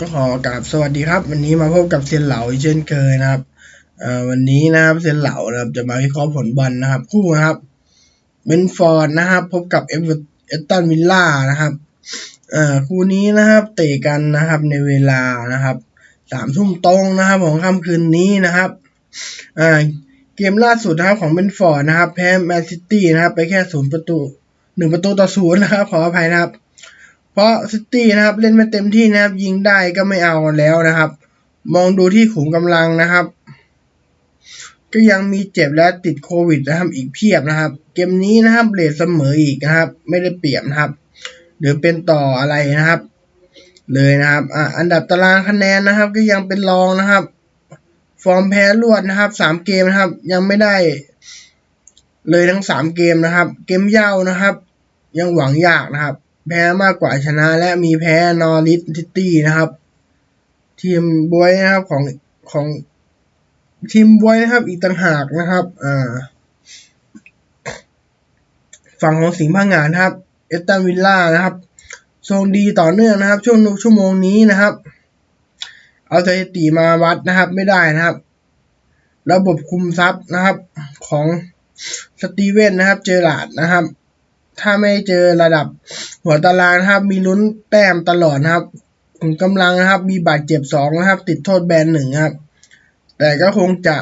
ก็ขอกราบสวัสดีครับ วันนี้มาพบกับเซียนเหลาอีกเช่นเคยนะครับวันนี้นะครับเซียนเหลานะครับจะมาวิเคราะห์ผลบอลนะครับ คู่นะครับเบนฟอร์ดนะครับ พบกับเอเวอเอตตันวิลล่านะครับคู่นี้นะครับเตะกันนะครับในเวลานะครับสามทุ่มตรงนะครับของค่ำคืนนี้นะครับเกมล่าสุดนะครับของเบนฟอร์ดนะครับแพ้แมนซิตี้นะครับ ไปแค่ศูนย์ประตูหนึ่งประตูต่อศูนย์นะครับขออภัยนะครับ เพราะซิตี้นะครับเล่นไม่เต็มที่นะครับ ยิงได้ก็ไม่เอาแล้วนะครับ มองดูที่ขุมกำลังนะครับ ก็ยังมีเจ็บและติดโควิดนะครับ อีกเพียบนะครับ เกมนี้นะครับเลทเสมออีกนะครับ ไม่ได้เปรียบนะครับ หรือเป็นต่ออะไรนะครับ เลยนะครับอะอันดับตารางคะแนนนะครับ ก็ยังเป็นรองนะครับ ฟอร์มแพ้รวดนะครับสามเกมนะครับ ยังไม่ได้ เลยทั้งสามเกมนะครับ เกมเย่านะครับ ยังหวังยากนะครับ แพ้มากกว่าชนะ และมีแพ้นอริสซิตี้นะครับ ทีมบวยนะครับของของทีมบวยนะครับ อีกต่างหากนะครับ อ่า ฝั่งของสิงห์พังงานครับ เอสตันวิลล่านะครับทรงดีต่อเนื่องนะครับ ช่วงชั่วโมงนี้นะครับ เอาสถิติมาวัดนะครับ ไม่ได้นะครับ ระบบคุมทรัพย์นะครับ ของสตีเวนนะครับ เจอราร์ดนะครับ ถ้าไม่เจอระดับ หัวตารางนะครับ มีลุ้นแต้มตลอดนะครับขุมกำลังนะครับ มีบาดเจ็บสองนะครับ ติดโทษแบนหนึ่งครับ แต่ก็คงจะ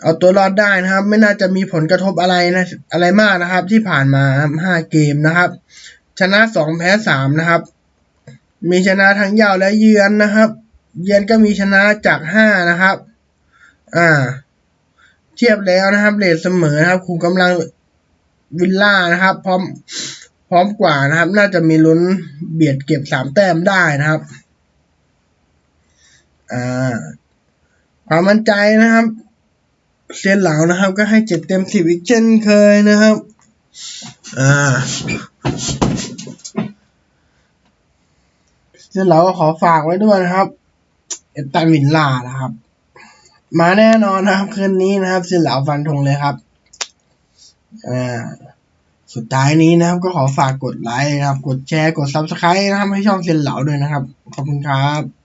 เอาตัวรอดได้นะครับ ไม่น่าจะมีผลกระทบอะไรนะอะไรมากนะครับ ที่ผ่านมาห้าเกมนะครับ ชนะสองแพ้สามนะครับ มีชนะทั้งเย่าและเยือนนะครับ เยือนก็มีชนะจากห้านะครับ อ่า เทียบแล้วนะครับเลทเสมอนะครับคุมกำลัง วิลล่านะครับ พร้อมพร้อมกว่านะครับ น่าจะมีลุ้นเบียดเก็บสามแต้มได้นะครับอ่าความมั่นใจนะครับเซียนเหลานะครับ ก็ให้เจ็ดเต็มสิบอีกเช่นเคยนะครับอ่าเซียนเหลาก็ขอฝากไว้ด้วยนะครับ เอตตาวินล่านะครับ มาแน่นอนนะครับ คืนนี้นะครับเซียนเหลาฟันธงเลยครับ อ่าสุดท้ายนี้นะครับ ก็ขอฝากกดไลค์นะครับ กดแชร์ กด subscribe นะครับ ให้ช่องเซียนเหลาด้วยนะครับ ขอบคุณครับ